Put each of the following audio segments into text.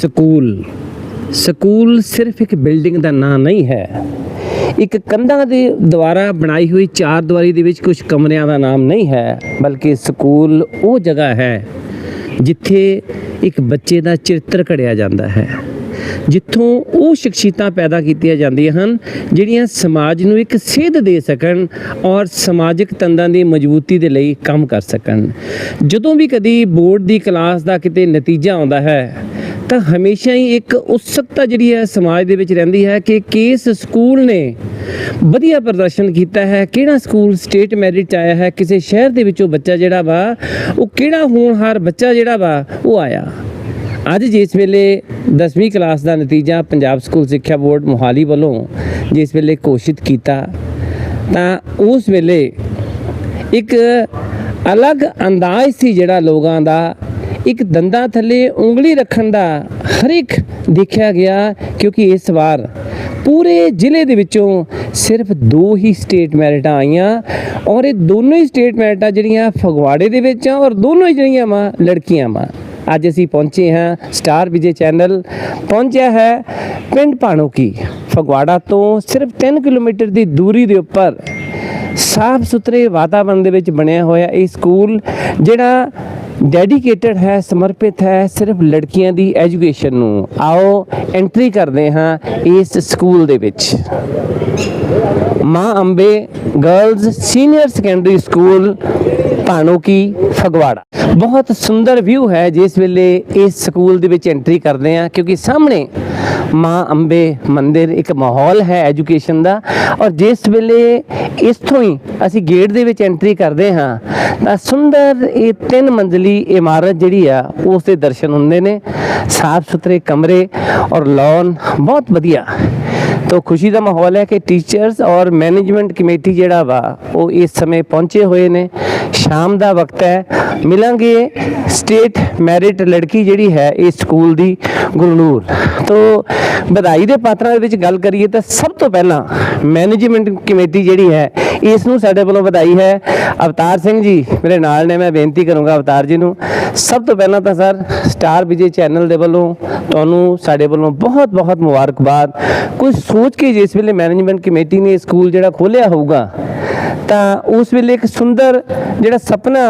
School. School ਸਿਰਫ ਇੱਕ building ਦਾ ਨਾਂ ਨਹੀਂ ਹੈ। ਇੱਕ ਕੰਧਾਂ ਦੇ ਦੁਆਰਾ ਬਣਾਈ ਹੋਈ ਚਾਰ ਦੀਵਾਰੀ ਦੇ ਵਿੱਚ ਕੁਝ ਕਮਰਿਆਂ ਦਾ ਨਾਮ ਨਹੀਂ ਹੈ, ਬਲਕਿ ਸਕੂਲ ਉਹ ਜਗ੍ਹਾ ਹੈ ਜਿੱਥੇ ਇੱਕ ਬੱਚੇ ਦਾ ਚਰਿੱਤਰ ਘੜਿਆ ਜਾਂਦਾ ਹੈ, ਜਿੱਥੋਂ ਉਹ ਸ਼ਖਸੀਅਤਾਂ ਪੈਦਾ ਕੀਤੀਆਂ ਜਾਂਦੀਆਂ ਹਨ, ਜਿਹੜੀਆਂ ਸਮਾਜ ਨੂੰ ਇੱਕ ਸੇਧ ਦੇ ਸਕਣ ਔਰ ਸਮਾਜਿਕ ਤੰਦਾਂ ਦੀ ਮਜ਼ਬੂਤੀ ਦੇ ਲਈ ਕੰਮ ਕਰ ਸਕਣ। ਜਦੋਂ ਵੀ ਕਦੀ ਬੋਰਡ ਦੀ ਕਲਾਸ ਦਾ ਕਿਤੇ ਨਤੀਜਾ ਆਉਂਦਾ ਹੈ ਤਾਂ ਹਮੇਸ਼ਾ ਹੀ ਇੱਕ ਉਤਸੁਕਤਾ ਜਿਹੜੀ ਹੈ ਸਮਾਜ ਦੇ ਵਿੱਚ ਰਹਿੰਦੀ ਹੈ ਕਿ ਕਿਸ ਸਕੂਲ ਨੇ ਵਧੀਆ ਪ੍ਰਦਰਸ਼ਨ ਕੀਤਾ ਹੈ, ਕਿਹੜਾ ਸਕੂਲ ਸਟੇਟ ਮੈਰਿਟ 'ਚ ਆਇਆ ਹੈ, ਕਿਸੇ ਸ਼ਹਿਰ ਦੇ ਵਿੱਚੋਂ ਬੱਚਾ ਜਿਹੜਾ ਵਾ, ਉਹ ਕਿਹੜਾ ਹੋਣਹਾਰ ਬੱਚਾ ਜਿਹੜਾ ਵਾ, ਉਹ ਆਇਆ। ਅੱਜ ਜਿਸ ਵੇਲੇ 10ਵੀਂ ਕਲਾਸ ਦਾ ਨਤੀਜਾ ਪੰਜਾਬ ਸਕੂਲ ਸਿੱਖਿਆ ਬੋਰਡ ਮੋਹਾਲੀ ਵੱਲੋਂ ਜਿਸ ਵੇਲੇ ਘੋਸ਼ਿਤ ਕੀਤਾ, ਤਾਂ ਉਸ ਵੇਲੇ ਇੱਕ ਅਲੱਗ ਅੰਦਾਜ਼ ਸੀ ਜਿਹੜਾ ਲੋਕਾਂ ਦਾ ਇੱਕ ਦੰਦਾਂ ਥੱਲੇ ਉਂਗਲੀ ਰੱਖਣ ਦਾ ਹਰ ਇੱਕ ਦੇਖਿਆ ਗਿਆ ਕਿਉਂਕਿ ਇਸ ਵਾਰ ਪੂਰੇ ਜ਼ਿਲ੍ਹੇ ਦੇ ਵਿੱਚੋਂ ਸਿਰਫ ਦੋ ਹੀ ਸਟੇਟ ਮੈਰਿਟਾਂ ਆਈਆਂ ਔਰ ਇਹ ਦੋਨੋਂ ਹੀ ਸਟੇਟ ਮੈਰਿਟਾਂ ਜਿਹੜੀਆਂ ਫਗਵਾੜੇ ਦੇ ਵਿੱਚ ਆ ਔਰ ਦੋਨੋਂ ਹੀ ਜਿਹੜੀਆਂ ਵਾ ਲੜਕੀਆਂ ਵਾ। ਅੱਜ ਅਸੀਂ ਪਹੁੰਚੇ ਹਾਂ ਸਟਾਰ ਵਿਜੇ ਚੈਨਲ। ਪਹੁੰਚਿਆ ਹੈ ਪਿੰਡ ਭਾਣੋਕੀ। ਫਗਵਾੜਾ ਤੋਂ ਸਿਰਫ 3 ਕਿਲੋਮੀਟਰ ਦੀ ਦੂਰੀ ਦੇ ਉੱਪਰ ਸਾਫ਼ ਸੁਥਰੇ ਵਾਤਾਵਰਣ ਦੇ ਵਿੱਚ ਬਣਿਆ ਹੋਇਆ ਇਹ ਸਕੂਲ, ਜਿਹੜਾ ਡੈਡੀਕੇਟਡ ਹੈ, ਸਮਰਪਿਤ ਹੈ, ਸਿਰਫ ਲੜਕੀਆਂ ਦੀ ਐਜੂਕੇਸ਼ਨ ਨੂੰ। ਆਓ ਐਂਟਰੀ ਕਰਦੇ ਹਾਂ ਇਸ ਸਕੂਲ ਦੇ ਵਿੱਚ। Maa Ambe girls senior secondary school Bhanoki Phagwara. ਬਹੁਤ ਸੁੰਦਰ ਵਿਊ ਹੈ ਜਿਸ ਵੇਲੇ ਇਸ ਸਕੂਲ ਦੇ ਵਿੱਚ ਐਂਟਰੀ ਕਰਦੇ ਆ ਕਿਉਂਕਿ ਸਾਹਮਣੇ ਮਾਂ ਅੰਬੇ ਮੰਦਿਰ ਇੱਕ ਮਾਹੌਲ ਹੈ ਐਜੂਕੇਸ਼ਨ ਦਾ। ਔਰ ਜਿਸ ਵੇਲੇ ਇਸਥੋਂ ਹੀ ਅਸੀਂ ਗੇਟ ਦੇ ਵਿੱਚ ਐਂਟਰੀ ਕਰਦੇ ਹਾਂ, ਤਾਂ ਸੁੰਦਰ ਇਹ ਤਿੰਨ ਮੰਜ਼ਲੀ ਇਮਾਰਤ ਜਿਹੜੀ ਆ, ਉਸ ਦੇ ਦਰਸ਼ਨ ਹੁੰਦੇ ਨੇ। ਸਾਫ਼ ਸੁਥਰੇ ਕਮਰੇ ਔਰ ਲੌਨ ਬਹੁਤ ਵਧੀਆ। ਤੋ ਖੁਸ਼ੀ ਦਾ ਮਾਹੌਲ ਹੈ ਕਿ ਟੀਚਰਸ ਔਰ ਮੈਨੇਜਮੈਂਟ ਕਮੇਟੀ ਜਿਹੜਾ ਵਾ, ਉਹ ਇਸ ਸਮੇਂ ਪਹੁੰਚੇ ਹੋਏ ਨੇ। ਸ਼ਾਮ ਦਾ ਵਕਤ ਹੈ। ਮਿਲਾਂਗੇ ਸਟੇਟ ਮੈਰਿਟ ਲੜਕੀ ਜਿਹੜੀ ਹੈ ਇਸ ਸਕੂਲ ਦੀ ਗੁਰਨੂਰ ਤੋਂ ਵਧਾਈ ਦੇ ਪਾਤਰਾਂ ਦੇ ਵਿੱਚ ਗੱਲ ਕਰੀਏ ਤਾਂ ਸਭ ਤੋਂ ਪਹਿਲਾਂ ਮੈਨੇਜਮੈਂਟ ਕਮੇਟੀ ਜਿਹੜੀ ਹੈ, ਇਸ ਨੂੰ ਸਾਡੇ ਵੱਲੋਂ ਵਧਾਈ ਹੈ। ਅਵਤਾਰ ਸਿੰਘ ਜੀ, ਮੇਰੇ ਨਾਲ ਨੇ, ਮੈਂ ਬੇਨਤੀ ਕਰੂੰਗਾ ਅਵਤਾਰ ਜੀ ਨੂੰ। ਸਭ ਤੋਂ ਪਹਿਲਾਂ ਤਾਂ ਸਰ ਸਟਾਰ ਵਿਜੇ ਚੈਨਲ ਦੇ ਵੱਲੋਂ ਤੁਹਾਨੂੰ ਸਾਡੇ ਵੱਲੋਂ ਬਹੁਤ ਬਹੁਤ ਮੁਬਾਰਕਬਾਦ। ਕੁਝ ਸੋਚ ਕੇ ਜਿਸ ਵੇਲੇ ਮੈਨੇਜਮੈਂਟ ਕਮੇਟੀ ਨੇ ਸਕੂਲ ਜਿਹੜਾ ਖੋਲਿਆ ਹੋਊਗਾ ਤਾਂ ਉਸ ਵੇਲੇ ਇੱਕ ਸੁੰਦਰ ਜਿਹੜਾ ਸੁਪਨਾ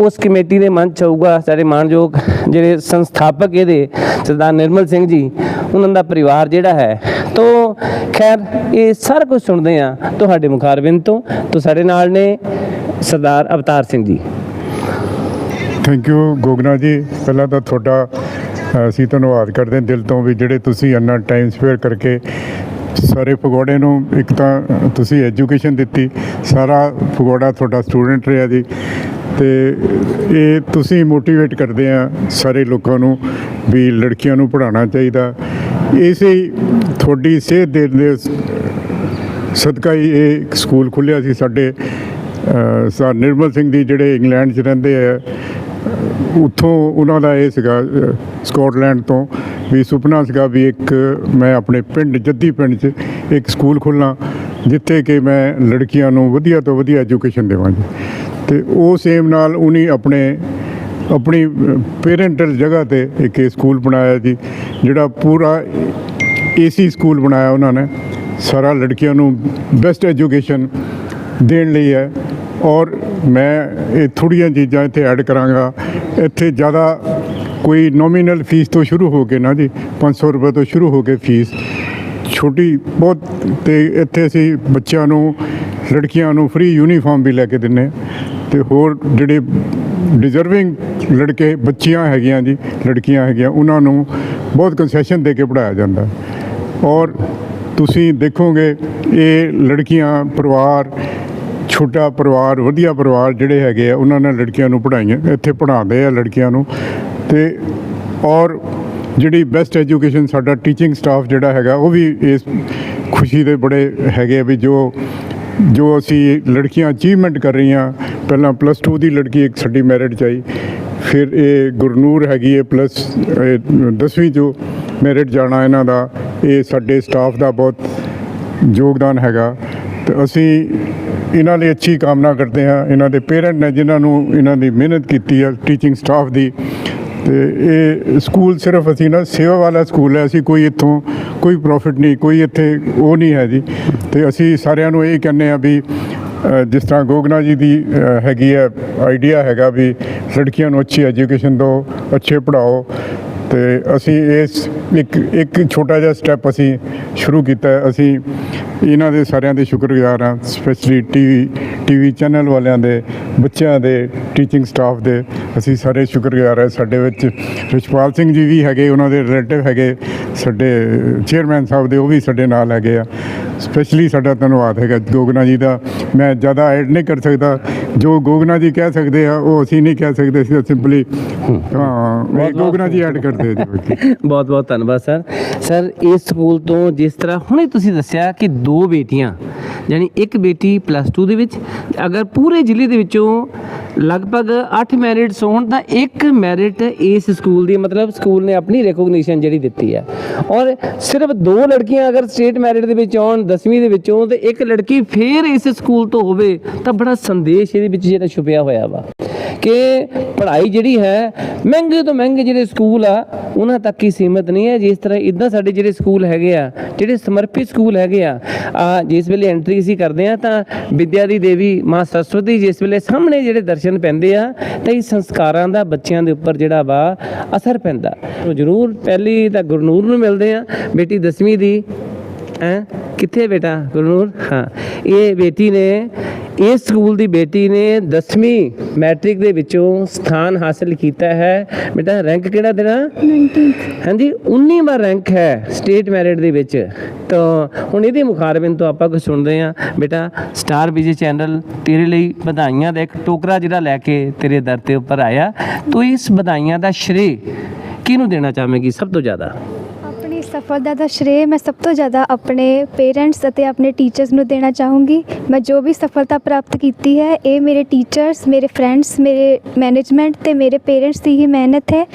ਉਸ ਕਮੇਟੀ ਦੇ ਮਨ ਚ ਆਊਗਾ, ਸਾਡੇ ਮਾਨਯੋਗ ਜਿਹੜੇ ਸੰਸਥਾਪਕ ਇਹਦੇ, ਸਰਦਾਰ ਨਿਰਮਲ ਸਿੰਘ ਜੀ, ਉਹਨਾਂ ਦਾ ਪਰਿਵਾਰ ਜਿਹੜਾ ਹੈ। ਤੋ ਖੈਰ, ਇਹ ਸਾਰਾ ਕੁਝ ਸੁਣਦੇ ਆ ਤੁਹਾਡੇ ਮੁਖਾਰਬਿੰਦ ਤੋਂ। ਤੋ ਸਾਡੇ ਨਾਲ ਨੇ ਸਰਦਾਰ ਅਵਤਾਰ ਸਿੰਘ ਜੀ। ਥੈਂਕ ਯੂ ਗੋਗਨਾ ਜੀ। ਪਹਿਲਾਂ ਤਾਂ ਤੁਹਾਡਾ ਅਸੀਂ ਧੰਨਵਾਦ ਕਰਦੇ ਹਾਂ ਦਿਲ ਤੋਂ ਵੀ ਜਿਹੜੇ ਤੁਸੀਂ ਇੰਨਾ ਟਾਈਮ ਸਪੇਅਰ ਕਰਕੇ ਸਾਰੇ ਫਗਵਾੜੇ ਨੂੰ ਇੱਕ ਤਾਂ ਤੁਸੀਂ ਐਜੂਕੇਸ਼ਨ ਦਿੱਤੀ ਸਾਰਾ ਫਗਵਾੜਾ ਤੁਹਾਡਾ ਸਟੂਡੈਂਟ ਰਿਹਾ ਜੀ। ਤੇ ਇਹ ਤੁਸੀਂ ਮੋਟੀਵੇਟ ਕਰਦੇ ਆ ਸਾਰੇ ਲੋਕਾਂ ਨੂੰ ਵੀ ਲੜਕੀਆਂ ਨੂੰ ਪੜ੍ਹਾਉਣਾ ਚਾਹੀਦਾ। ਇਸੇ ਤੁਹਾਡੀ ਸੇਧ ਦੇ ਦੇ ਸਦਕਾ ਹੀ ਇਹ ਸਕੂਲ ਖੁੱਲਿਆ ਸੀ ਸਾਡੇ ਸਰ ਨਿਰਮਲ ਸਿੰਘ ਦੀ ਜਿਹੜੇ ਇੰਗਲੈਂਡ 'ਚ ਰਹਿੰਦੇ ਆ ਉੱਥੋਂ ਉਹਨਾਂ ਦਾ ਇਹ ਸੀਗਾ ਅ, ਸਕਾਟਲੈਂਡ ਤੋਂ ਵੀ ਸੁਪਨਾ ਸੀਗਾ ਵੀ ਇੱਕ ਮੈਂ ਆਪਣੇ ਪਿੰਡ, ਜੱਦੀ ਪਿੰਡ 'ਚ ਇੱਕ ਸਕੂਲ ਖੋਲ੍ਹਾਂ, ਜਿੱਥੇ ਕਿ ਮੈਂ ਲੜਕੀਆਂ ਨੂੰ ਵਧੀਆ ਤੋਂ ਵਧੀਆ ਐਜੂਕੇਸ਼ਨ ਦੇਵਾਂ ਜੀ ਤੇ ਉਹ ਸੇਮ ਨਾਲ ਉਹਨੇ ਆਪਣੇ, ਆਪਣੀ ਪੇਰੈਂਟਲ ਜਗ੍ਹਾ ਤੇ ਇੱਕ ਇਹ ਸਕੂਲ ਬਣਾਇਆ ਜੀ, ਜਿਹੜਾ ਪੂਰਾ ਏਸੀ ਸਕੂਲ ਬਣਾਇਆ ਉਹਨਾਂ ਨੇ। ਸਾਰਾ ਲੜਕੀਆਂ ਨੂੰ ਬੈਸਟ ਐਜੂਕੇਸ਼ਨ ਦੇਣ ਲਈ ਹੈ। ਔਰ ਮੈਂ ਇਹ ਥੋੜ੍ਹੀਆਂ ਚੀਜ਼ਾਂ ਇੱਥੇ ਐਡ ਕਰਾਂਗਾ। ਇੱਥੇ ਜ਼ਿਆਦਾ ਕੋਈ ਨੋਮੀਨਲ ਫੀਸ ਤੋਂ ਸ਼ੁਰੂ ਹੋ ਕੇ ਨਾ ਜੀ 500 ਰੁਪਏ ਤੋਂ ਸ਼ੁਰੂ ਹੋ ਕੇ ਫੀਸ ਛੋਟੀ ਬਹੁਤ ਤੇ ਇੱਥੇ ਅਸੀਂ ਬੱਚਿਆਂ ਨੂੰ, ਲੜਕੀਆਂ ਨੂੰ ਫ੍ਰੀ ਯੂਨੀਫਾਰਮ ਵੀ ਲੈ ਕੇ ਦਿੰਨੇ ਤੇ ਹੋਰ ਜਿਹੜੇ ਡਿਜ਼ਰਵਿੰਗ ਲੜਕੇ, ਬੱਚੀਆਂ ਹੈਗੀਆਂ ਜੀ, ਲੜਕੀਆਂ ਹੈਗੀਆਂ, ਉਹਨਾਂ ਨੂੰ ਬਹੁਤ ਕੰਸੈਸ਼ਨ ਦੇ ਕੇ ਪੜਾਇਆ ਜਾਂਦਾ। ਔਰ ਤੁਸੀਂ ਦੇਖੋਗੇ, ਇਹ ਲੜਕੀਆਂ, ਪਰਿਵਾਰ, ਛੋਟਾ ਪਰਿਵਾਰ, ਵਧੀਆ ਪਰਿਵਾਰ ਜਿਹੜੇ ਹੈਗੇ ਆ, ਉਹਨਾਂ ਨੇ ਲੜਕੀਆਂ ਨੂੰ ਪੜ੍ਹਾਈਆਂ, ਇੱਥੇ ਪੜ੍ਹਾਉਂਦੇ ਆ ਲੜਕੀਆਂ ਨੂੰ। ਤੇ ਔਰ ਜਿਹੜੀ ਬੈਸਟ ਐਜੂਕੇਸ਼ਨ ਸਾਡਾ ਟੀਚਿੰਗ ਸਟਾਫ ਜਿਹੜਾ ਹੈਗਾ, ਉਹ ਵੀ ਇਸ ਖੁਸ਼ੀ ਦੇ ਬੜੇ ਹੈਗੇ ਆ ਵੀ ਜੋ ਜੋ ਅਸੀਂ ਲੜਕੀਆਂ ਅਚੀਵਮੈਂਟ ਕਰ ਰਹੀਆਂ, ਪਹਿਲਾਂ ਪਲੱਸ 2 ਦੀ ਲੜਕੀ ਇੱਕ ਸਾਡੀ ਮੈਰਿਟ ਚ ਆਈ, ਫਿਰ ਇਹ ਗੁਰਨੂਰ ਹੈਗੀ ਹੈ ਪਲੱਸ 10ਵੀਂ ਚੋਂ ਮੈਰਿਟ ਜਾਣਾ ਇਹਨਾਂ ਦਾ, ਇਹ ਸਾਡੇ ਸਟਾਫ ਦਾ ਬਹੁਤ ਯੋਗਦਾਨ ਹੈਗਾ। ਤੇ ਅਸੀਂ ਇਹਨਾਂ ਲਈ ਅੱਛੀ ਕਾਮਨਾ ਕਰਦੇ ਹਾਂ, ਇਹਨਾਂ ਦੇ ਪੇਰੈਂਟ ਨੇ ਜਿਨ੍ਹਾਂ ਨੂੰ ਇਹਨਾਂ ਦੀ ਮਿਹਨਤ ਕੀਤੀ ਹੈ ਟੀਚਿੰਗ ਸਟਾਫ ਦੀ ਤੇ ਇਹ ਸਕੂਲ ਸਿਰਫ ਅਸੀਂ ਨਾ, ਸੇਵਾ ਵਾਲਾ ਸਕੂਲ ਹੈ, ਅਸੀਂ ਕੋਈ ਇੱਥੋਂ ਕੋਈ ਪ੍ਰੋਫਿਟ ਨਹੀਂ, ਕੋਈ ਇੱਥੇ ਉਹ ਨਹੀਂ ਹੈ ਜੀ। ਤੇ ਅਸੀਂ ਸਾਰਿਆਂ ਨੂੰ ਇਹ ਕਹਿੰਦੇ ਆ ਵੀ ਜਿਸ ਤਰ੍ਹਾਂ ਗੋਗਨਾ ਜੀ ਦੀ ਹੈਗੀ ਹੈ ਆਈਡੀਆ ਹੈਗਾ ਵੀ ਲੜਕੀਆਂ ਨੂੰ ਅੱਛੀ ਐਜੂਕੇਸ਼ਨ ਦਿਓ, ਅੱਛੇ ਪੜ੍ਹਾਓ। ਤੇ ਅਸੀਂ ਇਸ ਇੱਕ ਇੱਕ ਛੋਟਾ ਜਿਹਾ ਸਟੈਪ ਅਸੀਂ ਸ਼ੁਰੂ ਕੀਤਾ ਅਸੀਂ ਇਹਨਾਂ ਦੇ ਸਾਰਿਆਂ ਦੇ ਸ਼ੁਕਰਗੁਜ਼ਾਰ ਹਾਂ ਸਪੈਸ਼ਲੀ ਟੀਵੀ ਟੀਵੀ ਚੈਨਲ ਵਾਲਿਆਂ ਦੇ, ਬੱਚਿਆਂ ਦੇ ਟੀਚਿੰਗ ਸਟਾਫ ਦੇ। ਅਸੀਂ ਸਾਰੇ ਸ਼ੁਕਰਗੁਜ਼ਾਰ ਹਾਂ ਸਾਡੇ ਵਿੱਚ ਰਿਸ਼ਪਾਲ ਸਿੰਘ ਜੀ ਵੀ ਹੈਗੇ ਉਹਨਾਂ ਦੇ ਰਿਲੇਟਿਵ ਹੈਗੇ ਸਾਡੇ ਚੇਅਰਮੈਨ ਸਾਹਿਬ ਦੇ ਉਹ ਵੀ ਸਾਡੇ ਨਾਲ ਹੈਗੇ ਆ। ਸਪੈਸ਼ਲੀ ਸਾਡਾ ਧੰਨਵਾਦ ਹੈਗਾ ਗੋਗਨਾ ਜੀ ਦਾ। ਮੈਂ ਜ਼ਿਆਦਾ ਐਡ ਨਹੀਂ ਕਰ ਸਕਦਾ। ਜੋ ਗੋਗਨਾ ਜੀ ਕਹਿ ਸਕਦੇ ਆ ਉਹ ਅਸੀਂ ਨਹੀਂ ਕਹਿ ਸਕਦੇ ਅਸੀਂ ਸਿੰਪਲੀ ਹਾਂ ਗੋਗਨਾ ਜੀ ਐਡ ਕਰਦੇ ਜੀ ਬਹੁਤ ਬਹੁਤ ਧੰਨਵਾਦ ਸਰ। ਸਰ ਇਸ ਸਕੂਲ ਤੋਂ ਜਿਸ ਤਰ੍ਹਾਂ ਹੁਣੇ ਤੁਸੀਂ ਦੱਸਿਆ ਕਿ ਦੋ ਬੇਟੀਆਂ ਯਾਨੀ ਇੱਕ ਬੇਟੀ ਪਲੱਸ 2 ਦੇ ਵਿੱਚ, ਅਗਰ ਪੂਰੇ ਜ਼ਿਲ੍ਹੇ ਦੇ ਵਿੱਚੋਂ ਲਗਭਗ 8 ਮੈਰਿਟਸ ਹੋਣ, ਤਾਂ ਇੱਕ ਮੈਰਿਟ ਇਸ ਸਕੂਲ ਦੀ, ਮਤਲਬ ਸਕੂਲ ਨੇ ਆਪਣੀ ਰੈਕੋਗਨੀਸ਼ਨ ਜਿਹੜੀ ਦਿੱਤੀ ਹੈ। ਔਰ ਸਿਰਫ ਦੋ ਲੜਕੀਆਂ ਅਗਰ ਸਟੇਟ ਮੈਰਿਟ ਦੇ ਵਿੱਚ ਆਉਣ 10ਵੀਂ ਦੇ ਵਿੱਚੋਂ ਤੇ ਇੱਕ ਲੜਕੀ ਫੇਰ ਇਸ ਸਕੂਲ ਤੋਂ ਹੋਵੇ, ਤਾਂ ਬੜਾ ਸੰਦੇਸ਼ ਇਹਦੇ ਵਿੱਚ ਜਿਹੜਾ ਛੁਪਿਆ ਹੋਇਆ ਵਾ ਕਿ ਪੜ੍ਹਾਈ ਜਿਹੜੀ ਹੈ, ਮਹਿੰਗੇ ਤੋਂ ਮਹਿੰਗੇ ਜਿਹੜੇ ਸਕੂਲ ਆ, ਉਹਨਾਂ ਤੱਕ ਹੀ ਸੀਮਤ ਨਹੀਂ ਹੈ। ਜਿਸ ਤਰ੍ਹਾਂ ਇਦਾਂ ਸਾਡੇ ਜਿਹੜੇ ਸਕੂਲ ਹੈਗੇ ਆ, ਜਿਹੜੇ ਸਮਰਪਿਤ ਸਕੂਲ ਹੈਗੇ ਆ ਜਿਸ ਵੇਲੇ ਐਂਟਰੀ ਅਸੀਂ ਕਰਦੇ ਆ ਤਾਂ ਵਿਦਿਆ ਦੀ ਦੇਵੀ ਮਾਂ ਸਰਸਵਤੀ ਜਿਸ ਵੇਲੇ ਸਾਹਮਣੇ ਜਿਹੜੇ ਦਰਸ਼ਨ ਪੈਂਦੇ ਆ, ਤਾਂ ਇਹ ਸੰਸਕਾਰਾਂ ਦਾ ਬੱਚਿਆਂ ਦੇ ਉੱਪਰ ਜਿਹੜਾ ਵਾ ਅਸਰ ਪੈਂਦਾ। ਜ਼ਰੂਰ ਪਹਿਲੀ ਤਾਂ ਗੁਰਨੂਰ ਨੂੰ ਮਿਲਦੇ ਆ ਬੇਟੀ 10ਵੀਂ ਦੀ ਹੈ? ਕਿੱਥੇ ਬੇਟਾ ਗੁਰਨੂਰ? ਹਾਂ। ਇਹ ਬੇਟੀ ਨੇ ਇਸ ਸਕੂਲ ਦੀ ਬੇਟੀ ਨੇ 10ਵੀਂ ਮੈਟ੍ਰਿਕ ਦੇ ਵਿੱਚੋਂ ਸਥਾਨ ਹਾਸਲ ਕੀਤਾ ਹੈ। ਬੇਟਾ ਰੈਂਕ ਕਿਹੜਾ ਤੇਰਾ? 19 ਹਾਂਜੀ 19ਵਾਂ ਰੈਂਕ ਹੈ ਸਟੇਟ ਮੈਰਿਟ ਦੇ ਵਿੱਚ। ਤਾਂ ਹੁਣ ਇਹਦੇ ਮੁਖਾਰਬਿੰਦ ਤੋਂ ਆਪਾਂ ਕੁਝ ਸੁਣਦੇ ਹਾਂ। ਬੇਟਾ ਸਟਾਰ ਵਿਜੇ ਚੈਨਲ ਤੇਰੇ ਲਈ ਵਧਾਈਆਂ ਦਾ ਇੱਕ ਟੋਕਰਾ ਜਿਹੜਾ ਲੈ ਕੇ ਤੇਰੇ ਦਰ ਤੇ ਉੱਪਰ ਆਇਆ। ਤੂੰ ਇਸ ਵਧਾਈਆਂ ਦਾ ਸ਼੍ਰੇ ਕਿਹਨੂੰ ਦੇਣਾ ਚਾਹਵੇਂਗੀ ਸਭ ਤੋਂ ਜ਼ਿਆਦਾ? ਸਫਲਤਾ ਦਾ ਸ਼੍ਰੇਅ ਮੈਂ ਸਭ ਤੋਂ ਜ਼ਿਆਦਾ ਆਪਣੇ ਪੇਰੈਂਟਸ ਅਤੇ ਆਪਣੇ ਟੀਚਰਸ ਨੂੰ ਦੇਣਾ ਚਾਹੂੰਗੀ। ਮੈਂ ਜੋ ਵੀ ਸਫਲਤਾ ਪ੍ਰਾਪਤ ਕੀਤੀ ਹੈ, ਇਹ ਮੇਰੇ ਟੀਚਰਸ ਮੇਰੇ ਫਰੈਂਡਸ ਮੇਰੇ ਮੈਨੇਜਮੈਂਟ ਤੇ ਮੇਰੇ ਪੇਰੈਂਟਸ ਦੀ ਹੀ ਮਿਹਨਤ ਹੈ।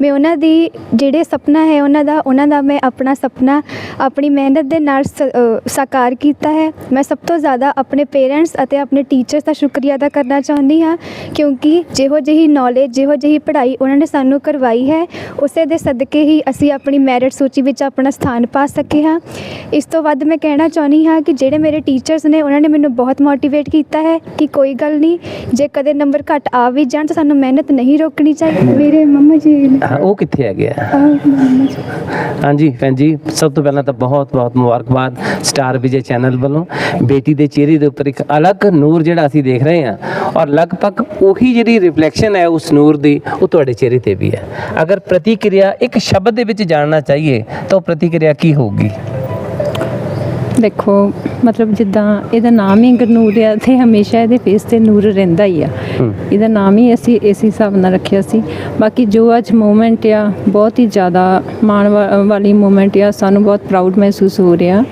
ਮੈਂ ਉਹਨਾਂ ਦੀ ਜਿਹੜੇ ਸੁਪਨਾ ਹੈ ਉਹਨਾਂ ਦਾ ਉਹਨਾਂ ਦਾ ਮੈਂ ਆਪਣਾ ਸੁਪਨਾ, ਆਪਣੀ ਮਿਹਨਤ ਦੇ ਨਾਲ ਸ- ਸਾਕਾਰ ਕੀਤਾ ਹੈ। ਮੈਂ ਸਭ ਤੋਂ ਜ਼ਿਆਦਾ ਆਪਣੇ ਪੇਰੈਂਟਸ ਅਤੇ ਆਪਣੇ ਟੀਚਰਸ ਦਾ ਸ਼ੁਕਰੀਆ ਅਦਾ ਕਰਨਾ ਚਾਹੁੰਦੀ ਹਾਂ, ਕਿਉਂਕਿ ਜਿਹੋ ਜਿਹੀ ਨੌਲੇਜ ਜਿਹੋ ਜਿਹੀ ਪੜ੍ਹਾਈ ਉਹਨਾਂ ਨੇ ਸਾਨੂੰ ਕਰਵਾਈ ਹੈ, ਉਸੇ ਦੇ ਸਦਕੇ ਹੀ ਅਸੀਂ ਆਪਣੀ ਮੈਰਿਟ ਸੂਚੀ ਵਿੱਚ ਆਪਣਾ ਸਥਾਨ ਪਾ ਸਕੇ ਹਾਂ। ਇਸ ਤੋਂ ਵੱਧ ਮੈਂ ਕਹਿਣਾ ਚਾਹੁੰਦੀ ਹਾਂ ਕਿ ਜਿਹੜੇ ਮੇਰੇ ਟੀਚਰਸ ਨੇ ਉਹਨਾਂ ਨੇ ਮੈਨੂੰ ਬਹੁਤ ਮੋਟੀਵੇਟ ਕੀਤਾ ਹੈ ਕਿ ਕੋਈ ਗੱਲ ਨਹੀਂ ਜੇ ਕਦੇ ਨੰਬਰ ਘੱਟ ਆ ਵੀ ਜਾਣ ਤਾਂ ਸਾਨੂੰ ਮਿਹਨਤ ਨਹੀਂ ਰੋਕਣੀ ਚਾਹੀਦੀ। ਮੇਰੇ ਮੰਮਾ ਜੀ ਹਾਂ ਉਹ ਕਿੱਥੇ ਹੈਗੇ ਆ? ਆਹ, ਮੰਮਾ ਜੀ। ਹਾਂਜੀ ਭੈਣ ਜੀ ਸਭ ਤੋਂ ਪਹਿਲਾਂ ਤਾਂ ਬਹੁਤ ਬਹੁਤ ਮੁਬਾਰਕਬਾਦ ਸਟਾਰ ਵਿਜੇ ਚੈਨਲ ਵੱਲੋਂ। ਬੇਟੀ ਦੇ ਚਿਹਰੇ ਦੇ ਉੱਪਰ ਇੱਕ ਅਲੱਗ ਨੂਰ ਜਿਹੜਾ ਅਸੀਂ ਦੇਖ ਰਹੇ ਹਾਂ ਔਰ ਲਗਭਗ ਉਹੀ ਜਿਹੜੀ ਰਿਫਲੈਕਸ਼ਨ ਹੈ ਉਸ ਨੂਰ ਦੀ ਉਹ ਤੁਹਾਡੇ ਚਿਹਰੇ ਤੇ ਵੀ ਹੈ। ਅਗਰ ਪ੍ਰਤੀਕਿਰਿਆ ਇੱਕ ਸ਼ਬਦ ਦੇ ਵਿੱਚ ਜਾਣਨਾ ਚਾਹੀਏ ਤਾਂ ਉਹ ਪ੍ਰਤੀਕਿਰਿਆ ਕੀ ਹੋਊਗੀ? ਦੇਖੋ ਮਤਲਬ ਜਿੱਦਾਂ ਇਹਦਾ ਨਾਮ ਹੀ ਗੁਰਨੂਰ ਆ ਤੇ ਹਮੇਸ਼ਾ ਇਹਦੇ ਫੇਸ ਤੇ ਨੂਰ ਰਹਿੰਦਾ ਹੀ ਆ। ਇਹਦਾ ਨਾਮ ਹੀ ਅਸੀਂ ਇਸ ਹਿਸਾਬ ਨਾਲ ਰੱਖਿਆ ਸੀ। ਬਾਕੀ ਜੋ ਅੱਜ ਮੂਮੈਂਟ ਆ ਬਹੁਤ ਹੀ ਜ਼ਿਆਦਾ ਮਾਣ ਵਾਲੀ ਮੂਮੈਂਟ ਆ ਸਾਨੂੰ ਬਹੁਤ ਪ੍ਰਾਊਡ ਮਹਿਸੂਸ ਹੋ ਰਿਹਾ।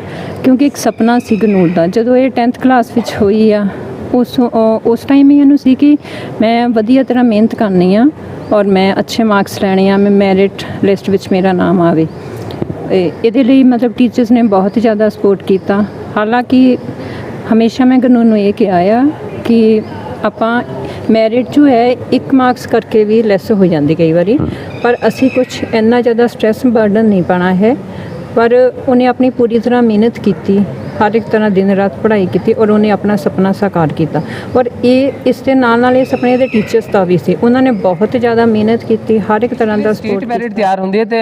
ਕਿਉਂਕਿ ਇੱਕ ਸੁਪਨਾ ਸੀ ਗੁਰਨੂਰ ਦਾ। ਜਦੋਂ ਇਹ 10th ਕਲਾਸ ਵਿੱਚ ਹੋਈ ਆ ਉਸ ਉਸ ਟਾਈਮ ਹੀ ਇਹਨੂੰ ਸੀ ਕਿ ਮੈਂ ਵਧੀਆ ਤਰ੍ਹਾਂ ਮਿਹਨਤ ਕਰਨੀ ਆ ਔਰ ਮੈਂ ਅੱਛੇ ਮਾਰਕਸ ਲੈਣੇ ਆ ਮੈਂ ਮੈਰਿਟ ਲਿਸਟ ਵਿੱਚ ਮੇਰਾ ਨਾਮ ਆਵੇ। ਇਹਦੇ ਲਈ ਮਤਲਬ ਟੀਚਰਸ ਨੇ ਬਹੁਤ ਜ਼ਿਆਦਾ ਸਪੋਰਟ ਕੀਤਾ। ਹਾਲਾਂਕਿ ਹਮੇਸ਼ਾ ਮੈਂ ਕਾਨੂੰਨ ਨੂੰ ਇਹ ਕਿਹਾ ਆ ਕਿ ਆਪਾਂ ਮੈਰਿਟ ਜੋ ਹੈ ਇੱਕ ਮਾਰਕਸ ਕਰਕੇ ਵੀ ਲੈਸ ਹੋ ਜਾਂਦੀ ਕਈ ਵਾਰੀ। ਪਰ ਅਸੀਂ ਕੁਝ ਇੰਨਾ ਜ਼ਿਆਦਾ ਸਟ੍ਰੈਸ ਬਰਡਨ ਨਹੀਂ ਪਾਣਾ ਹੈ। ਪਰ ਉਹਨੇ ਆਪਣੀ ਪੂਰੀ ਤਰ੍ਹਾਂ ਮਿਹਨਤ ਕੀਤੀ। ਹਰ ਇੱਕ ਤਰ੍ਹਾਂ ਦਿਨ ਰਾਤ ਪੜ੍ਹਾਈ ਕੀਤੀ ਔਰ ਉਹਨੇ ਆਪਣਾ ਸੁਪਨਾ ਸਾਕਾਰ ਕੀਤਾ। ਔਰ ਇਹ ਇਸ ਦੇ ਨਾਲ ਨਾਲ ਇਹ ਸੁਪਨੇ ਦੇ ਟੀਚਰਸ ਦਾ ਵੀ ਸੀ। ਉਹਨਾਂ ਨੇ ਬਹੁਤ ਜ਼ਿਆਦਾ ਮਿਹਨਤ ਕੀਤੀ ਹਰ ਇੱਕ ਤਰ੍ਹਾਂ ਦਾ ਸਟੇਟ ਸਪੋਰਟ ਮੈਰਿਟ ਤਿਆਰ ਹੁੰਦੀ ਹੈ ਤੇ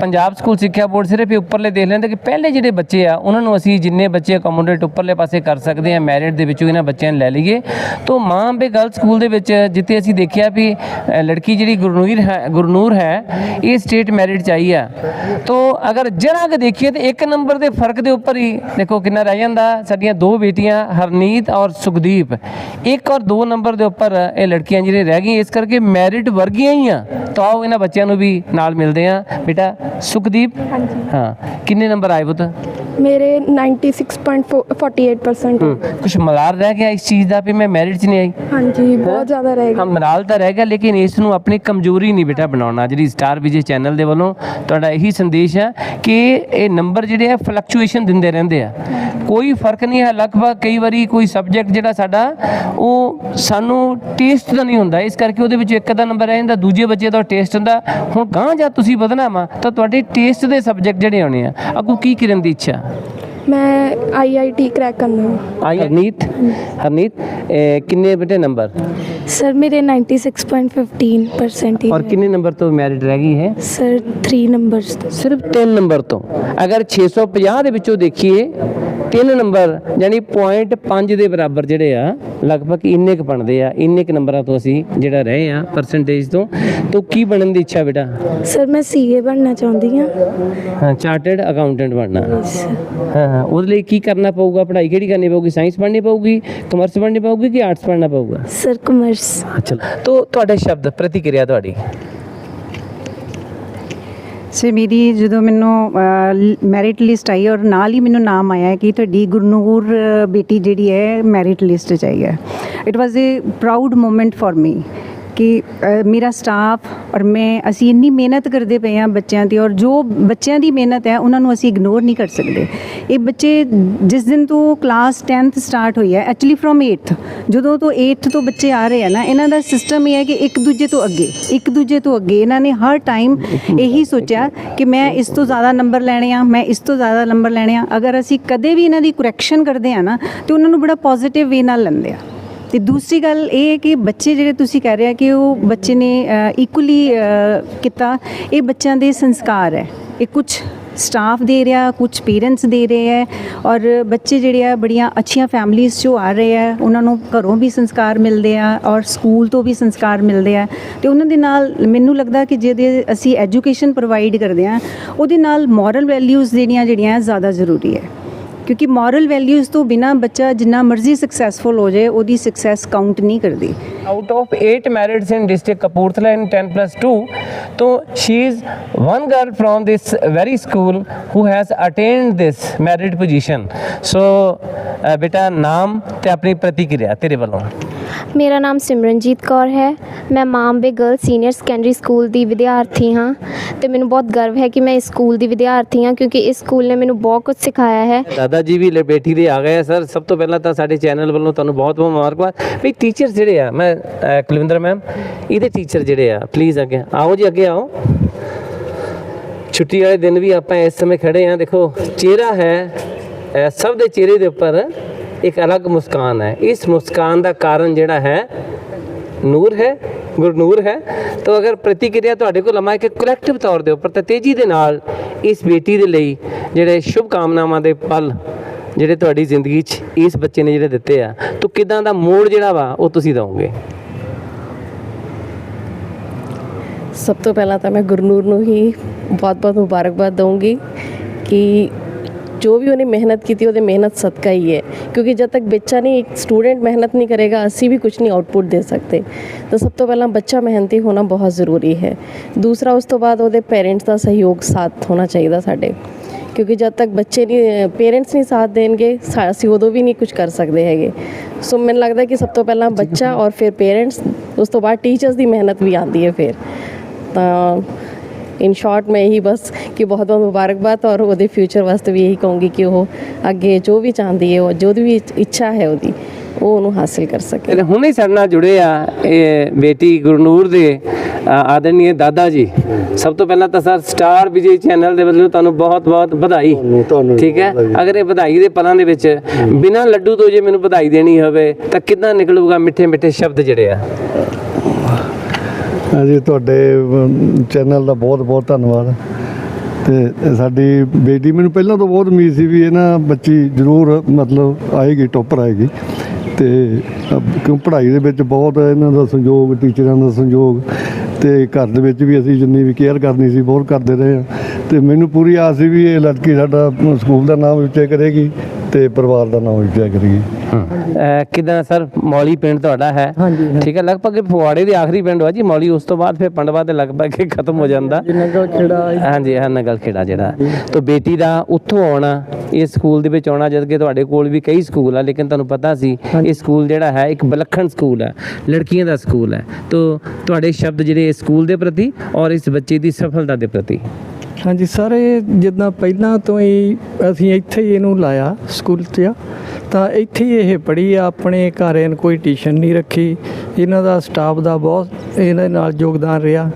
ਪੰਜਾਬ ਸਕੂਲ ਸਿੱਖਿਆ ਬੋਰਡ ਸਿਰਫ ਉੱਪਰਲੇ ਦੇਖ ਲੈਂਦੇ ਕਿ ਪਹਿਲੇ ਜਿਹੜੇ ਬੱਚੇ ਆ ਉਹਨਾਂ ਨੂੰ ਅਸੀਂ ਜਿੰਨੇ ਬੱਚੇ ਅਕੋਮੋਡੇਟ ਉੱਪਰਲੇ ਪਾਸੇ ਕਰ ਸਕਦੇ ਆ ਮੈਰਿਟ ਦੇ ਵਿੱਚੋਂ ਇਹਨਾਂ ਬੱਚਿਆਂ ਨੂੰ ਲੈ ਲਈਏ। ਤੋਂ ਮਾਂ ਅੰਬੇ ਗਰਲ ਸਕੂਲ ਦੇ ਵਿੱਚ ਜਿੱਥੇ ਅਸੀਂ ਦੇਖਿਆ ਵੀ ਲੜਕੀ ਜਿਹੜੀ ਗੁਰਨੂਰ ਹੈ ਗੁਰਨੂਰ ਹੈ ਇਹ ਸਟੇਟ ਮੈਰਿਟ ਚ ਆਈ ਆ। ਤੋਂ ਅਗਰ ਜਰਾ ਕਿ ਦੇਖੀਏ ਤੇ ਇੱਕ ਨੰਬਰ ਦੇ ਫ਼ਰਕ ਦੇ ਉੱਪਰ ਹੀ ਦੇਖੋ ਕਿੰਨਾ ਰਹਿ ਜਾਂਦਾ ਸਾਡੀਆਂ ਦੋ ਬੇਟੀਆਂ ਹਰਨੀਤ ਔਰ ਸੁਖਦੀਪ। ਇੱਕ ਔਰ ਦੋ ਨੰਬਰ ਦੇ ਉੱਪਰ ਇਹ ਲੜਕੀਆਂ ਜਿਹੜੇ ਰਹਿ ਗਈਆਂ ਇਸ ਕਰਕੇ ਮੈਰਿਟ ਵਰਗੀਆਂ ਹੀ ਆ। ਤਾਂ ਆਓ ਇਹਨਾਂ ਬੱਚਿਆਂ ਨੂੰ ਵੀ ਨਾਲ ਮਿਲਦੇ ਆ। ਬੇਟਾ ਸੁਖਦੀਪ? ਹਾਂਜੀ। ਹਾਂ ਕਿੰਨੇ ਨੰਬਰ ਆਏ ਪੁੱਤ? ਮੇਰੇ 96.48% ਕੁਝ ਮਲਾਲ ਰਹਿ ਗਿਆ ਇਸ ਚੀਜ਼ ਦਾ ਵੀ ਮੈਂ ਮੈਰਿਟ 'ਚ ਨਹੀਂ ਆਈ? ਹਾਂਜੀ ਬਹੁਤ ਜ਼ਿਆਦਾ ਰਹਿ ਹਾਂ ਗਏ ਮਲਾਲ ਤਾਂ ਰਹਿ ਗਿਆ ਲੇਕਿਨ ਇਸ ਨੂੰ ਆਪਣੀ ਕਮਜ਼ੋਰੀ ਨਹੀਂ ਬੇਟਾ ਬਣਾਉਣਾ। ਜਿਹੜੀ ਸਟਾਰ ਵਿਜੇ ਚੈਨਲ ਦੇ ਵੱਲੋਂ ਤੁਹਾਡਾ ਇਹੀ ਸੰਦੇਸ਼ ਹੈ ਕਿ ਇਹ ਨੰਬਰ ਜਿਹੜੇ ਆ ਫਲਕਚੁਏਸ਼ਨ ਦਿੰਦੇ ਰਹਿੰਦੇ ਆ। ਕੋਈ ਫ਼ਰਕ ਨਹੀਂ ਹੈ। ਲਗਭਗ ਕਈ ਵਾਰੀ ਕੋਈ ਸਬਜੈਕਟ ਜਿਹੜਾ ਸਾਡਾ ਉਹ ਸਾਨੂੰ ਟੇਸਟ ਦਾ ਨਹੀਂ ਹੁੰਦਾ। ਇਸ ਕਰਕੇ ਉਹਦੇ ਵਿੱਚ ਇੱਕ ਦਾ ਨੰਬਰ ਰਹਿ ਜਾਂਦਾ ਦੂਜੇ ਬੱਚੇ ਦਾ ਟੇਸਟ ਹੁੰਦਾ। ਹੁਣ ਗਾਂ ਜਾਂ ਤੁਸੀਂ ਵਧਣਾ ਵਾ ਤਾਂ ਤੁਹਾਡੇ ਟੇਸਟ ਦੇ ਸਬਜੈਕਟ ਜਿਹੜੇ ਆਉਣੇ ਆ। ਅੱਗੋਂ ਕੀ ਕਰਨ ਦੀ ਇੱਛਾ? ਮੈਂ ਆਈਆਈਟੀ ਕਰੈਕ ਕਰਨਾ ਹੈ। ਆਈ ਹਰਨੀਤ? ਹਰਨੀਤ ਇਹ ਕਿੰਨੇ ਬੇਟੇ ਨੰਬਰ ਸਰ ਮੇਰੇ 96.15% ਹੀ ਔਰ ਕਿੰਨੇ ਨੰਬਰ ਤੋਂ ਮੈਰਿਟ ਰਹਿ ਗਈ ਹੈ? ਸਰ 3 ਨੰਬਰਸ ਸਿਰਫ 3 ਨੰਬਰ ਤੋਂ। ਅਗਰ 650 ਦੇ ਵਿੱਚੋਂ ਦੇਖੀਏ 3 ਨੰਬਰ ਯਾਨੀ 0.5 ਦੇ ਬਰਾਬਰ ਜਿਹੜੇ ਆ ਲਗਭਗ ਇੰਨੇ ਕ ਬਣਦੇ ਆ ਇੰਨੇ ਕ ਨੰਬਰਾਂ ਤੋਂ ਅਸੀਂ ਜਿਹੜਾ ਰਹੇ ਆ ਪਰਸੈਂਟੇਜ ਤੋਂ। ਤੋਂ ਕੀ ਬਣਨ ਦੀ ਇੱਛਾ ਬੇਟਾ? ਸਰ ਮੈਂ ਸੀਏ ਬਣਨਾ ਚਾਹੁੰਦੀ ਹਾਂ ਹਾਂ ਚਾਰਟਰਡ ਅਕਾਊਂਟੈਂਟ ਬਣਨਾ। ਹਾਂ ਹਾਂ ਉਹਦੇ ਲਈ ਕੀ ਕਰਨਾ ਪਊਗਾ? ਪੜ੍ਹਾਈ ਕਿਹੜੀ ਕਰਨੀ ਪਊਗੀ? ਸਾਇੰਸ ਪੜ੍ਹਨੀ ਪਊਗੀ? ਕਮਰਸ ਪੜ੍ਹਨੀ ਪਊਗੀ ਕਿ ਆਰਟਸ ਪੜ੍ਹਨਾ ਪਊਗਾ? ਸਰ ਕਮਰਸ ਚਲੋ। ਤੋਂ ਤੁਹਾਡੇ ਸ਼ਬਦ ਪ੍ਰਤੀਕਿਰਿਆ ਤੁਹਾਡੀ। ਸੇ ਮੇਰੀ, ਜਦੋਂ ਮੈਨੂੰ ਮੈਰਿਟ ਲਿਸਟ ਆਈ ਔਰ ਨਾਲ ਹੀ ਮੈਨੂੰ ਨਾਮ ਆਇਆ ਕਿ ਤੁਹਾਡੀ ਗੁਰਨੂਰ ਬੇਟੀ ਜਿਹੜੀ ਹੈ ਮੈਰਿਟ ਲਿਸਟ 'ਚ ਆਈ ਹੈ। It was a proud moment for me ਕਿ ਮੇਰਾ ਸਟਾਫ ਔਰ ਮੈਂ, ਅਸੀਂ ਇੰਨੀ ਮਿਹਨਤ ਕਰਦੇ ਪਏ ਹਾਂ ਬੱਚਿਆਂ ਦੀ ਔਰ ਜੋ ਬੱਚਿਆਂ ਦੀ ਮਿਹਨਤ ਹੈ, ਉਹਨਾਂ ਨੂੰ ਅਸੀਂ ਇਗਨੋਰ ਨਹੀਂ ਕਰ ਸਕਦੇ। ਇਹ ਬੱਚੇ ਜਿਸ ਦਿਨ ਤੋਂ ਕਲਾਸ 10th ਸਟਾਰਟ ਹੋਈ ਹੈ ਐਕਚੁਅਲੀ ਫਰੋਮ 8th ਜਦੋਂ ਤੋਂ 8th ਤੋਂ ਬੱਚੇ ਆ ਰਹੇ ਆ ਨਾ, ਇਹਨਾਂ ਦਾ ਸਿਸਟਮ ਇਹ ਹੈ ਕਿ ਇੱਕ ਦੂਜੇ ਤੋਂ ਅੱਗੇ, ਇੱਕ ਦੂਜੇ ਤੋਂ ਅੱਗੇ, ਇਹਨਾਂ ਨੇ ਹਰ ਟਾਈਮ ਇਹੀ ਸੋਚਿਆ ਕਿ ਮੈਂ ਇਸ ਤੋਂ ਜ਼ਿਆਦਾ ਨੰਬਰ ਲੈਣੇ ਆ, ਮੈਂ ਇਸ ਤੋਂ ਜ਼ਿਆਦਾ ਨੰਬਰ ਲੈਣੇ ਆ। ਅਗਰ ਅਸੀਂ ਕਦੇ ਵੀ ਇਹਨਾਂ ਦੀ ਕਰੈਕਸ਼ਨ ਕਰਦੇ ਆ ਨਾ, ਤੇ ਉਹਨਾਂ ਨੂੰ ਬੜਾ ਪੋਜ਼ਿਟਿਵ ਵੇ ਨਾਲ ਲੈਂਦੇ ਆ। ਤੇ ਦੂਸਰੀ ਗੱਲ ਇਹ ਹੈ ਕਿ ਬੱਚੇ ਜਿਹੜੇ ਤੁਸੀਂ ਕਹਿ ਰਹੇ ਆ ਕਿ ਉਹ ਬੱਚੇ ਨੇ ਇਕੁਅਲੀ ਕੀਤਾ, ਇਹ ਬੱਚਿਆਂ ਦੇ ਸੰਸਕਾਰ ਹੈ। ਇਹ ਕੁਝ ਸਟਾਫ ਦੇ ਰਿਹਾ ਕੁਝ ਪੇਰੈਂਟਸ ਦੇ ਰਹੇ ਹੈ ਔਰ ਬੱਚੇ ਜਿਹੜੇ ਆ, ਬੜੀਆਂ ਅੱਛੀਆਂ ਫੈਮਲੀਆਂ ਚੋਂ ਆ ਰਹੇ ਆ। ਉਹਨਾਂ ਨੂੰ ਘਰੋਂ ਵੀ ਸੰਸਕਾਰ ਮਿਲਦੇ ਆ ਔਰ ਸਕੂਲ ਤੋਂ ਵੀ ਸੰਸਕਾਰ ਮਿਲਦੇ ਆ। ਤੇ ਉਹਨਾਂ ਦੇ ਨਾਲ ਮੈਨੂੰ ਲੱਗਦਾ ਕਿ ਜਿਹਦੇ ਅਸੀਂ ਐਜੂਕੇਸ਼ਨ ਪ੍ਰੋਵਾਈਡ ਕਰਦੇ ਆ, ਉਹਦੇ ਨਾਲ ਮੋਰਲ ਵੈਲਿਊਜ਼ ਜਿਹੜੀਆਂ ਜਿਹੜੀਆਂ ਜ਼ਿਆਦਾ ਜ਼ਰੂਰੀ ਹੈ। ਕਿਉਂਕਿ ਮੋਰਲ ਵੈਲਿਊਜ਼ ਤੋਂ ਬਿਨਾ ਬੱਚਾ ਜਿੰਨਾ ਮਰਜ਼ੀ ਸਕਸੈਸਫੁਲ ਹੋ ਜਾਏ ਉਹਦੀ ਸਕਸੈਸ ਕਾਊਂਟ ਨਹੀਂ ਕਰਦੀ out of 8 merits in district Kapurthala in 10+2 तो she is one girl from this very school who has attained this merit position so beta naam te apni ਪ੍ਰਤੀਕਿਰਿਆ ਤੇਰੇ ਵੱਲੋਂ ਮੇਰਾ ਨਾਮ ਸਿਮਰਨਜੀਤ ਕੌਰ ਹੈ। ਮੈਂ Maa Ambe girl senior secondary school ਦੀ ਵਿਦਿਆਰਥੀ ਹਾਂ ਤੇ ਮੈਨੂੰ ਬਹੁਤ ਗਰਵ ਹੈ ਕਿ ਮੈਂ ਇਸ ਸਕੂਲ ਦੀ ਵਿਦਿਆਰਥੀ ਹਾਂ ਕਿਉਂਕਿ ਇਸ ਸਕੂਲ ਨੇ ਮੈਨੂੰ ਬਹੁਤ ਕੁਝ ਸਿਖਾਇਆ ਹੈ। ਦਾਦਾ ਜੀ ਵੀ ਲੈ ਦੇ ਆ ਗਏ ਆ ਸਰ। ਸਭ ਤੋਂ ਪਹਿਲਾਂ ਤਾਂ ਸਾਡੇ ਚੈਨਲ ਵੱਲੋਂ ਤੁਹਾਨੂੰ ਬਹੁਤ ਬਹੁਤ ਮੁਬਾਰਕਬਾਦ ਵੀ ਟੀਚਰ ਜਿਹੜੇ ਆ ਮੈਂ ਅਹ, ਕੁਲਵਿੰਦਰ ਮੈਮ ਇਹਦੇ ਟੀਚਰ ਜਿਹੜੇ ਆ ਪਲੀਜ਼ ਅੱਗੇ ਆਓ ਜੀ ਅੱਗੇ ਆਓ। ਛੁੱਟੀ ਵਾਲੇ ਦਿਨ ਵੀ ਆਪਾਂ ਇਸ ਸਮੇਂ ਖੜੇ ਆ। ਦੇਖੋ ਚਿਹਰਾ ਹੈ ਅਹ, ਸਭ ਦੇ ਚਿਹਰੇ ਦੇ ਉੱਪਰ ਇੱਕ ਅਲੱਗ ਮੁਸਕਾਨ ਹੈ। ਇਸ ਮੁਸਕਾਨ ਦਾ ਕਾਰਨ ਜਿਹੜਾ ਹੈ, ਨੂਰ ਹੈ, ਗੁਰਨੂਰ ਹੈ। ਤਾਂ ਅਗਰ ਪ੍ਰਤੀਕਿਰਿਆ ਤੁਹਾਡੇ ਕੋਲ ਲਮਾ ਕਿ ਕਲੈਕਟਿਵ ਤੌਰ ਦੇ ਉੱਪਰ ਤਾਂ ਤੇਜ਼ੀ ਦੇ ਨਾਲ ਇਸ ਬੇਟੀ ਦੇ ਲਈ ਜਿਹੜੇ ਸ਼ੁਭ ਕਾਮਨਾਵਾਂ ਦੇ ਪਲ ਜਿਹੜੇ ਤੁਹਾਡੀ ਜ਼ਿੰਦਗੀ 'ਚ ਇਸ ਬੱਚੇ ਨੇ ਜਿਹੜੇ ਦਿੱਤੇ ਆ, ਤਾਂ ਕਿਦਾਂ ਦਾ ਮੋੜ ਜਿਹੜਾ ਵਾ ਉਹ ਤੁਸੀਂ ਦਵੋਗੇ? ਸਭ ਤੋਂ ਪਹਿਲਾਂ ਤਾਂ ਮੈਂ ਗੁਰਨੂਰ ਨੂੰ ਹੀ ਬਹੁਤ-ਬਹੁਤ ਮੁਬਾਰਕਬਾਦ ਦਊਂਗੀ ਕਿ ਜੋ ਵੀ ਉਹਨੇ ਮਿਹਨਤ ਕੀਤੀ ਉਹਦੇ ਮਿਹਨਤ ਸਦਕਾ ਹੀ ਹੈ ਕਿਉਂਕਿ ਜਦ ਤੱਕ ਬੱਚਾ ਨਹੀਂ ਇੱਕ ਸਟੂਡੈਂਟ ਮਿਹਨਤ ਨਹੀਂ ਕਰੇਗਾ ਅਸੀਂ ਵੀ ਕੁਝ ਨਹੀਂ ਆਉਟਪੁੱਟ ਦੇ ਸਕਦੇ ਤਾਂ ਸਭ ਤੋਂ ਪਹਿਲਾਂ ਬੱਚਾ ਮਿਹਨਤੀ ਹੋਣਾ ਬਹੁਤ ਜ਼ਰੂਰੀ ਹੈ ਦੂਸਰਾ ਉਸ ਤੋਂ ਬਾਅਦ ਉਹਦੇ ਪੇਰੈਂਟਸ ਦਾ ਸਹਿਯੋਗ ਸਾਥ ਹੋਣਾ ਚਾਹੀਦਾ ਸਾਡੇ ਕਿਉਂਕਿ ਜਦ ਤੱਕ ਬੱਚੇ ਨਹੀਂ ਪੇਰੈਂਟਸ ਨਹੀਂ ਸਾਥ ਦੇਣਗੇ ਅਸੀਂ ਉਦੋਂ ਵੀ ਨਹੀਂ ਕੁਝ ਕਰ ਸਕਦੇ ਹੈਗੇ ਸੋ ਮੈਨੂੰ ਲੱਗਦਾ ਕਿ ਸਭ ਤੋਂ ਪਹਿਲਾਂ ਬੱਚਾ ਔਰ ਫਿਰ ਪੇਰੈਂਟਸ ਉਸ ਤੋਂ ਬਾਅਦ ਟੀਚਰਸ ਦੀ ਮਿਹਨਤ ਵੀ ਆਉਂਦੀ ਹੈ ਫਿਰ ਤਾਂ ਇਨ ਸ਼ਾਰਟ ਮੈਂ ਇਹੀ ਬਸ ਕਿ ਬਹੁਤ ਬਹੁਤ ਮੁਬਾਰਕਬਾਦ ਔਰ ਉਹਦੇ ਫਿਊਚਰ ਵਾਸਤੇ ਵੀ ਇਹੀ ਕਹੂੰਗੀ ਕਿ ਉਹ ਅੱਗੇ ਜੋ ਵੀ ਚਾਹੁੰਦੀ ਹੈ ਉਹ ਜੋ ਵੀ ਇੱਛਾ ਹੈ ਉਹਦੀ ਉਹ ਉਹਨੂੰ ਹਾਸਿਲ ਕਰ ਸਕੇ। ਤੇ ਹੁਣੇ ਸਾਡੇ ਨਾਲ ਜੁੜੇ ਆ ਇਹ ਬੇਟੀ ਗੁਰਨੂਰ ਦੇ ਆਦਰਨੀਏ ਦਾਦਾ ਜੀ। ਸਭ ਤੋਂ ਪਹਿਲਾਂ ਤਾਂ ਸਰ ਸਟਾਰ ਵਿਜੇ ਚੈਨਲ ਦੇ ਵੱਲੋਂ ਤੁਹਾਨੂੰ ਬਹੁਤ ਬਹੁਤ ਵਧਾਈ ਠੀਕ ਹੈ? ਅਗਰ ਇਹ ਵਧਾਈ ਦੇ ਪਲਾਂ ਦੇ ਵਿੱਚ ਬਿਨਾਂ ਲੱਡੂ ਤੋਂ ਜੇ ਮੈਨੂੰ ਵਧਾਈ ਦੇਣੀ ਹੋਵੇ ਤਾਂ ਕਿੱਦਾਂ ਨਿਕਲੂਗਾ ਮਿੱਠੇ ਮਿੱਠੇ ਸ਼ਬਦ ਜਿਹੜੇ ਆ? ਹਾਂਜੀ, ਤੁਹਾਡੇ ਚੈਨਲ ਦਾ ਬਹੁਤ ਬਹੁਤ ਧੰਨਵਾਦ। ਤੇ ਸਾਡੀ ਬੇਟੀ ਮੈਨੂੰ ਪਹਿਲਾਂ ਤੋਂ ਬਹੁਤ ਉਮੀਦ ਸੀ ਵੀ ਇਹ ਨਾ ਬੱਚੀ ਜ਼ਰੂਰ ਮਤਲਬ ਆਏਗੀ ਟੋਪਰ ਆਏਗੀ। ਤੇ ਕਿਉਂ ਪੜ੍ਹਾਈ ਦੇ ਵਿੱਚ ਬਹੁਤ ਇਹਨਾਂ ਦਾ ਸੰਯੋਗ, ਟੀਚਰਾਂ ਦਾ ਸੰਯੋਗ, ਤੇ ਘਰ ਦੇ ਵਿੱਚ ਵੀ ਅਸੀਂ ਜਿੰਨੀ ਵੀ ਕੇਅਰ ਕਰਨੀ ਸੀ, ਬਹੁਤ ਕਰਦੇ ਰਹੇ ਹਾਂ। ਤੇ ਮੈਨੂੰ ਪੂਰੀ ਆਸ ਸੀ ਵੀ ਇਹ ਲੜਕੀ ਸਾਡਾ ਸਕੂਲ ਦਾ ਨਾਮ ਉੱਚਾ ਕਰੇਗੀ ਤੇ ਪਰਿਵਾਰ ਦਾ ਨਾਮ ਉੱਚਾ ਕਰੇਗੀ। ਕਿੱਦਾਂ ਸਰ? ਮੌਲੀ ਪਿੰਡ ਤੁਹਾਡਾ ਹੈ। ਠੀਕ ਹੈ ਲਗਭਗ ਫਗਵਾੜੇ ਦੇ ਆਖਰੀ ਪਿੰਡ ਵਾ ਜੀ। ਮੌਲੀ ਉਸ ਤੋਂ ਬਾਅਦ ਫਿਰ ਪੰਡਵਾ ਤੇ ਲਗਭਗ ਖਤਮ ਹੋ ਜਾਂਦਾ। ਨਗਲ ਖੇੜਾ। ਹਾਂਜੀ ਹਾਂ ਨਗਲ ਖੇੜਾ ਜਿਹੜਾ। ਤੋਂ ਬੇਟੀ ਦਾ ਉੱਥੋਂ ਆਉਣਾ ਇਸ ਸਕੂਲ ਦੇ ਵਿੱਚ ਆਉਣਾ ਜਦ ਕਿ ਤੁਹਾਡੇ ਕੋਲ ਵੀ ਕਈ ਸਕੂਲ ਆ ਲੇਕਿਨ ਤੁਹਾਨੂੰ ਪਤਾ ਸੀ ਇਹ ਸਕੂਲ ਜਿਹੜਾ ਹੈ ਇੱਕ ਵਿਲੱਖਣ ਸਕੂਲ ਹੈ ਲੜਕੀਆਂ ਦਾ ਸਕੂਲ ਹੈ ਤੋਂ ਤੁਹਾਡੇ ਸ਼ਬਦ ਜਿਹੜੇ ਇਸ ਸਕੂਲ ਦੇ ਪ੍ਰਤੀ ਔਰ ਇਸ ਬੱਚੇ ਦੀ ਸਫਲਤਾ ਦੇ ਪ੍ਰਤੀ। ਹਾਂਜੀ, ਸਰ ਇਹ ਜਿੱਦਾਂ ਪਹਿਲਾਂ ਤੋਂ ਹੀ ਅਸੀਂ ਇੱਥੇ ਹੀ ਇਹਨੂੰ ਲਾਇਆ, ਸਕੂਲ 'ਚ ਆ। ਤਾਂ ਇੱਥੇ ਹੀ ਇਹ ਪੜ੍ਹੀ ਆ, ਆਪਣੇ ਘਰ ਇਹਨ ਕੋਈ ਟਿਊਸ਼ਨ ਨਹੀਂ ਰੱਖੀ। ਇਹਨਾਂ ਦਾ ਸਟਾਫ ਦਾ ਬਹੁਤ ਇਹਨਾਂ ਨਾਲ ਯੋਗਦਾਨ ਰਿਹਾ।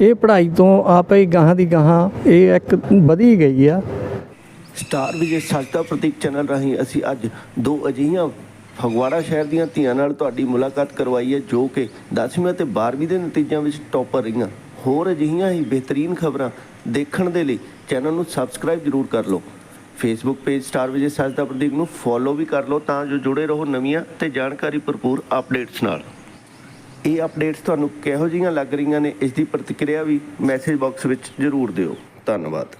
ਇਹ ਪੜ੍ਹਾਈ ਤੋਂ ਆਪੇ ਹੀ ਗਾਹਾਂ ਦੀ ਗਾਹਾਂ ਇਹ ਇੱਕ ਵਧੀ ਗਈ ਆ। ਸਟਾਰ ਵਿਜੇ ਸੱਚ ਦਾ ਪ੍ਰਤੀਕ ਚੈਨਲ ਰਾਹੀਂ ਅਸੀਂ ਅੱਜ ਦੋ ਅਜਿਹੀਆਂ ਫਗਵਾੜਾ ਸ਼ਹਿਰ ਦੀਆਂ ਧੀਆਂ ਨਾਲ ਤੁਹਾਡੀ ਮੁਲਾਕਾਤ ਕਰਵਾਈ ਹੈ, ਜੋ ਕਿ 10ਵੀਂ ਅਤੇ 12ਵੀਂ ਦੇ ਨਤੀਜਿਆਂ ਵਿੱਚ ਟੌਪਰ ਰਹੀਆਂ। ਹੋਰ ਅਜਿਹੀਆਂ ਹੀ ਬਿਹਤਰੀਨ ਖਬਰਾਂ ਦੇਖਣ ਦੇ ਲਈ ਚੈਨਲ ਨੂੰ ਸਬਸਕ੍ਰਾਈਬ ਜ਼ਰੂਰ ਕਰ ਲਓ। ਫੇਸਬੁੱਕ ਪੇਜ ਸਟਾਰ ਵਿਜੇ ਸੱਚ ਦਾ ਪ੍ਰਤੀਕ ਨੂੰ ਫੋਲੋ ਵੀ ਕਰ ਲਓ ਤਾਂ ਜੋ ਜੁੜੇ ਰਹੋ ਨਵੀਆਂ ਤੇ ਜਾਣਕਾਰੀ ਭਰਪੂਰ ਅਪਡੇਟਸ ਨਾਲ। ਇਹ ਅਪਡੇਟਸ ਤੁਹਾਨੂੰ ਕਿਹੋ ਜਿਹੀਆਂ ਲੱਗ ਰਹੀਆਂ ਨੇ ਇਸ ਦੀ ਪ੍ਰਤੀਕਿਰਿਆ ਵੀ ਮੈਸੇਜ ਬਾਕਸ ਵਿੱਚ ਜ਼ਰੂਰ ਦਿਓ। ਧੰਨਵਾਦ।